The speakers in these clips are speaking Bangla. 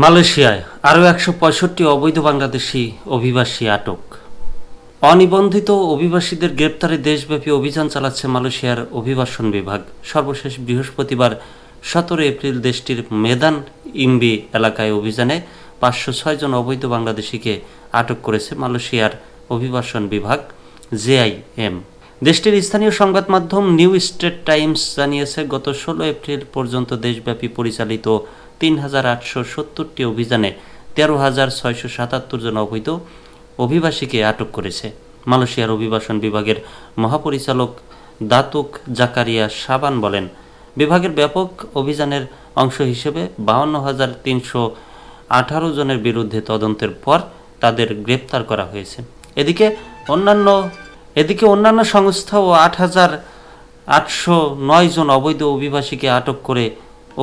মালয়েশিয়ায় আরও একশো পঁয়ষট্টি অবৈধ বাংলাদেশি অভিবাসী আটক। অনিবন্ধিত অভিবাসীদের গ্রেপ্তারে দেশব্যাপী অভিযান চালাচ্ছে মালয়েশিয়ার অভিবাসন বিভাগ। সর্বশেষ বৃহস্পতিবার সতেরো এপ্রিল দেশটির মেদান ইম্বি এলাকায় অভিযানে পাঁচশো ছয়জন অবৈধ বাংলাদেশিকে আটক করেছে মালয়েশিয়ার অভিবাসন বিভাগ জেআইএম দেশটির স্থানীয় সংবাদ মাধ্যম নিউ স্টেট টাইমস জানিয়েছে, গত ষোলো এপ্রিল পর্যন্ত দেশব্যাপী পরিচালিত তিন হাজার আটশো সত্তরটি অভিযানে তেরো হাজার ছয়শো সাতাত্তর জন অবৈধ অভিবাসীকে আটক করেছে। মালয়েশিয়ার অভিবাসন বিভাগের মহাপরিচালক দাতুক জাকারিয়া সাবান বলেন, বিভাগের ব্যাপক অভিযানের অংশ হিসেবে বাহান্ন হাজার তিনশো আঠারো জনের বিরুদ্ধে তদন্তের পর তাদের গ্রেপ্তার করা হয়েছে। এদিকে অন্যান্য এদিকে অন্যান্য সংস্থাও আট হাজার আটশো নয় জন অবৈধ অভিবাসীকে আটক করে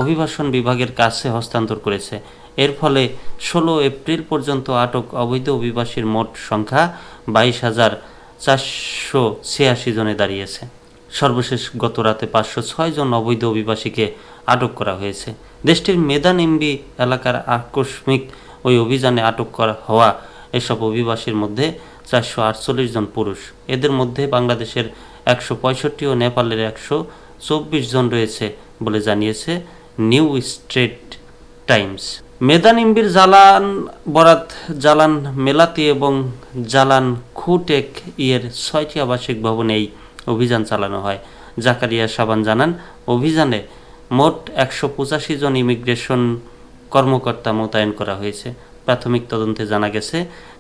অভিবাসন বিভাগের কাছে হস্তান্তর করেছে। এর ফলে ষোলো এপ্রিল পর্যন্ত আটক অবৈধ অভিবাসীর মোট সংখ্যা বাইশ হাজার চারশো ছিয়াশি জনে দাঁড়িয়েছে। সর্বশেষ গত রাতে পাঁচশো ছয় জন অবৈধ অভিবাসীকে আটক করা হয়েছে। দেশটির মেদান এমবি এলাকার আকস্মিক ওই অভিযানে আটক করা হওয়া এসব অভিবাসীর মধ্যে চারশো আটচল্লিশ জন পুরুষ। এদের মধ্যে বাংলাদেশের একশো পঁয়ষট্টি ও নেপালের একশো চব্বিশ জন রয়েছে বলে জানিয়েছে New Straits Times. Medan Imbir Jalan Barat, Jalan Melati এবং জালান খুটেক ইয়ের ছয়টি আবাসিক ভবনে এই অভিযান চালানো হয়। জাকারিয়া সাবান জানান, অভিযানে মোট একশো পঁচাশি জন ইমিগ্রেশন কর্মকর্তা মোতায়েন করা হয়েছে। প্রাথমিক তদন্তে জানা গেছে,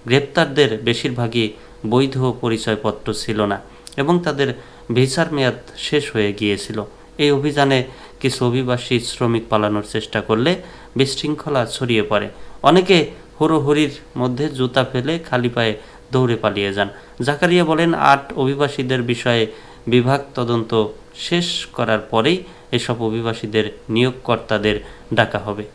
গ্রেপ্তারদের বেশিরভাগই বৈধ পরিচয়পত্র ছিল না এবং তাদের ভিসার মেয়াদ শেষ হয়ে গিয়েছিল। এই অভিযানে কিছু অভিবাসী শ্রমিক পালানোর চেষ্টা করলে বিশৃঙ্খলা ছড়িয়ে পড়ে। অনেকে হুড়োহুড়ির মধ্যে জুতা ফেলে খালি পায়ে দৌড়ে পালিয়ে যান। জাকারিয়া বলেন, আট অভিবাসীদের বিষয়ে বিভাগ তদন্ত শেষ করার পরেই এসব অভিবাসীদের নিয়োগকর্তাদের ডাকা হবে।